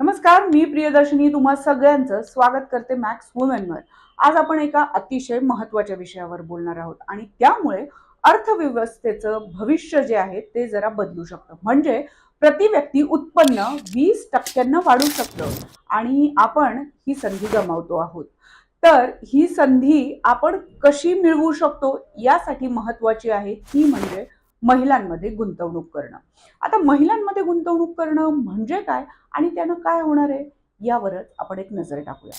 नमस्कार मी प्रियदर्शनी. तुम्हा सगळ्यांचं स्वागत करते मॅक्स वुमेनवर आज आपण एका अतिशय महत्त्वाच्या विषयावर बोलणार आहोत आणि त्यामुळे अर्थव्यवस्थेचं भविष्य जे आहे ते जरा बदलू शकतं. म्हणजे प्रति व्यक्ती उत्पन्न वीस टक्क्यांना वाढू शकतं आणि आपण ही संधी गमावतो आहोत. तर ही संधी आपण कशी मिळवू शकतो यासाठी महत्वाची आहे ती म्हणजे महिलांमध्ये गुंतवणूक करणं. आता महिलांमध्ये गुंतवणूक करणं म्हणजे काय आणि त्यानं काय होणार आहे यावरच आपण एक नजर टाकूया.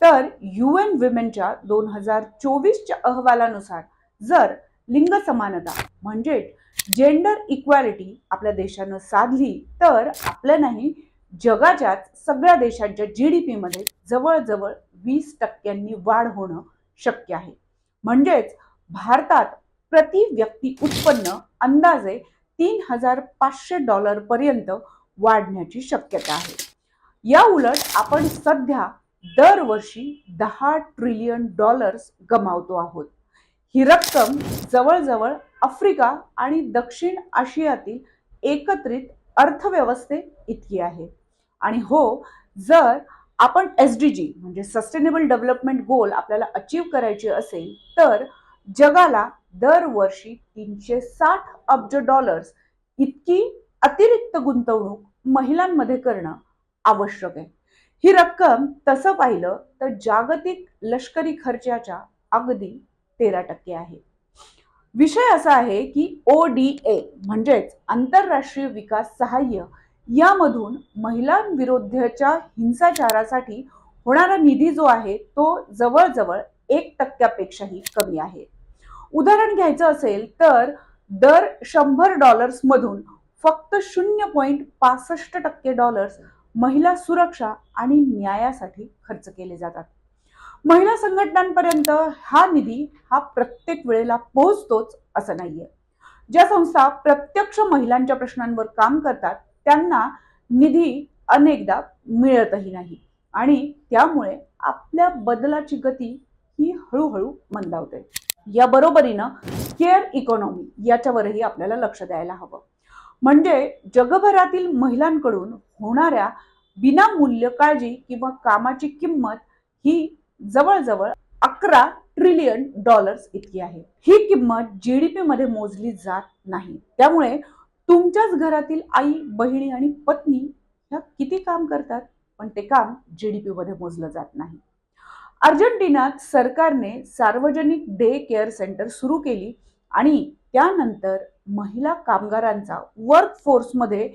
तर यू एन विमेनच्या दोन हजार चोवीसच्या अहवालानुसार जर लिंग समानता म्हणजे जेंडर इक्वॅलिटी आपल्या देशानं साधली तर आपल्या नाही जगाच्याच सगळ्या देशांच्या जी डी पीमध्ये जवळजवळ वीस टक्क्यांनी वाढ होणं शक्य आहे. म्हणजेच भारतात प्रति व्यक्ती उत्पन्न अंदाजे तीन हजार पाचशे डॉलर पर्यंत वाढण्याची शक्यता आहे. या उलट आपण सध्या दरवर्षी दहा ट्रिलियन डॉलर्स गमावतो आहोत. ही रक्कम जवळजवळ आफ्रिका आणि दक्षिण आशियातील एकत्रित अर्थव्यवस्थे इतकी आहे. आणि हो जर आपण एस डी जी म्हणजे सस्टेनेबल डेव्हलपमेंट गोल आपल्याला अचीव करायचे असेल तर जगाला दरवर्षी तीनशे साठ अब्ज डॉलर्स इतकी अतिरिक्त गुंतवणूक महिलांमध्ये करणं आवश्यक आहे. ही रक्कम तसं पाहिलं तर जागतिक लष्करी खर्चाच्या अगदी तेरा टक्के आहे. विषय असा आहे की ओ डी ए म्हणजेच आंतरराष्ट्रीय विकास सहाय्य यामधून महिलांविरुद्धच्या हिंसाचारासाठी होणारा निधी जो आहे तो जवळजवळ एक टक्क्यापेक्षाही कमी आहे. उदाहरण घ्यायचं असेल तर दर शंभर डॉलर्समधून फक्त शून्य पॉईंट पासष्ट टक्के डॉलर्स महिला सुरक्षा आणि न्यायासाठी खर्च केले जातात. महिला संघटनांपर्यंत हा निधी हा प्रत्येक वेळेला पोहोचतोच असं नाहीये. ज्या संस्था प्रत्यक्ष महिलांच्या प्रश्नांवर काम करतात त्यांना निधी अनेकदा मिळतही नाही आणि त्यामुळे आपल्या बदलाची गती ही हळूहळू मंदावते. या बरोबरीनं केअर इकॉनॉमी याच्यावरही आपल्याला लक्ष द्यायला हवं. म्हणजे जगभरातील महिलांकडून होणाऱ्या विनामूल्य काळजी किंवा कामाची किंमत ही जवळजवळ अकरा ट्रिलियन डॉलर्स इतकी आहे. ही किंमत जीडीपी मध्ये मोजली जात नाही. त्यामुळे तुमच्याच घरातील आई बहिणी आणि पत्नी ह्या किती काम करतात? पण ते काम जीडीपी मध्ये मोजलं जात नाही. अर्जेंटिनात सरकारने सार्वजनिक डे केअर सेंटर सुरू केली आणि त्यानंतर महिला कामगारांचा वर्क फोर्समध्ये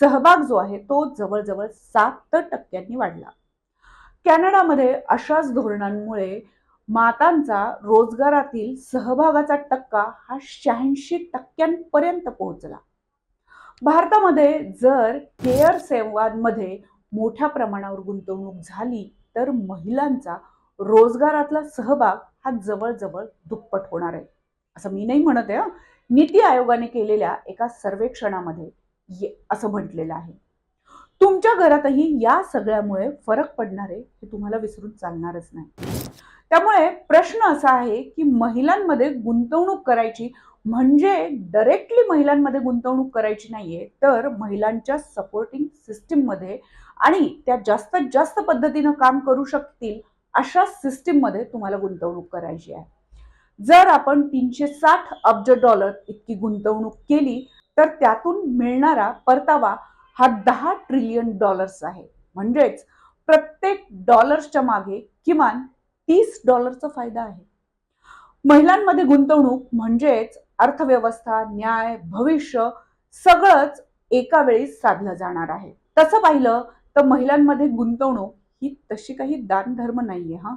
सहभाग जो आहे तो जवळजवळ सात टक्क्यांनी वाढला. कॅनडामध्ये अशाच धोरणांमुळे मातांचा रोजगारातील सहभागाचा टक्का हा शहाऐंशी टक्क्यांपर्यंत पोहोचला. भारतामध्ये जर केअर सेवांमध्ये मोठ्या प्रमाणावर गुंतवणूक झाली तर महिलांचा रोजगारातला सहभाग हा जवळजवळ दुप्पट होणार आहे. असं मी नाही म्हणत आहे नीती आयोगाने केलेल्या एका सर्वेक्षणामध्ये असं म्हटलेलं आहे. तुमच्या घरातही या सगळ्यामुळे फरक पडणार आहे हे तुम्हाला विसरून चालणारच नाही. त्यामुळे प्रश्न असा आहे की महिलांमध्ये गुंतवणूक करायची म्हणजे डायरेक्टली महिलांमध्ये गुंतवणूक करायची नाहीये तर महिलांच्या सपोर्टिंग सिस्टीममध्ये आणि त्या जास्तीत जास्त पद्धतीनं काम करू शकतील अशा सिस्टीममध्ये तुम्हाला गुंतवणूक करायची आहे. जर आपण तीनशे साठ अब्ज डॉलर इतकी गुंतवणूक केली तर त्यातून मिळणारा परतावा हा दहा ट्रिलियन डॉलर्स आहे. म्हणजेच प्रत्येक डॉलर्सच्या मागे किमान तीस डॉलरचा फायदा आहे. महिलांमध्ये गुंतवणूक म्हणजेच अर्थव्यवस्था न्याय भविष्य सगळंच एका वेळी साधलं जाणार आहे. तसं पाहिलं तर महिलांमध्ये गुंतवणूक ही तशी काही दानधर्म नाहीये हा.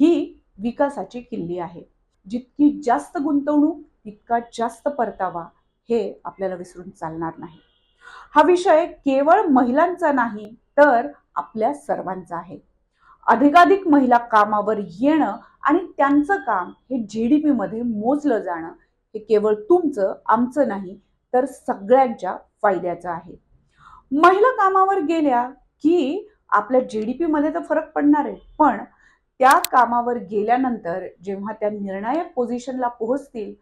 ही विकासाची किल्ली आहे. जितकी जास्त गुंतवणूक तितका जास्त परतावा हे आपल्याला विसरून चालणार नाही. हा विषय केवळ महिलांचा नाही तर आपल्या सर्वांचा आहे. अधिकाधिक महिला कामावर येणं आणि त्यांचं काम हे जी डी पीमध्ये मोजलं जाणं हे केवळ तुमचं आमचं नाही तर सगळ्यांच्या फायद्याचं आहे. महिला कामावर गेल्या की आपल्या जी डी पीमध्ये तर फरक पडणार आहे. पण त्या कामावर गेल्यानंतर जेव्हा त्या निर्णायक पोझिशनला पोहोचतील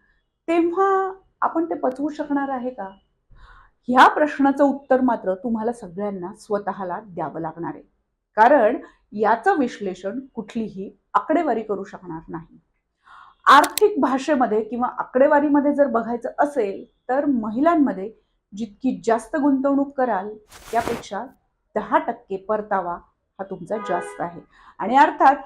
तेव्हा आपण ते पचवू शकणार आहे का? ह्या प्रश्नाचं उत्तर मात्र तुम्हाला सगळ्यांना स्वतःला द्यावं लागणार आहे. कारण याचं विश्लेषण कुठलीही आकडेवारी करू शकणार नाही. आर्थिक भाषेमध्ये किंवा आकडेवारीमध्ये जर बघायचं असेल तर महिलांमध्ये जितकी जास्त गुंतवणूक कराल त्यापेक्षा दहा टक्के परतावा हा तुमचा जास्त आहे. आणि अर्थात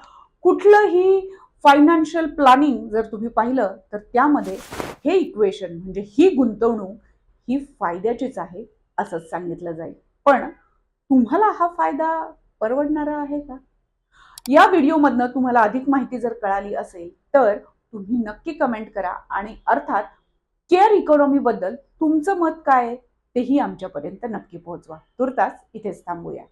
कुठलंही फायनान्शियल प्लॅनिंग जर तुम्ही पाहिलं तर त्यामध्ये हे इक्वेशन म्हणजे ही गुंतवणूक ही फायद्याचीच आहे असंच सांगितलं जाईल. पण तुम्हाला हा फायदा परवडणारा आहे का? या व्हिडिओमधनं तुम्हाला अधिक माहिती जर कळाली असेल तर तुम्ही नक्की कमेंट करा आणि अर्थात केअर इकॉनॉमी बद्दल तुमचं मत काय आहे? तेही आमच्यापर्यंत नक्की पोहोचवा. तुर्तास इथेच थांबूया.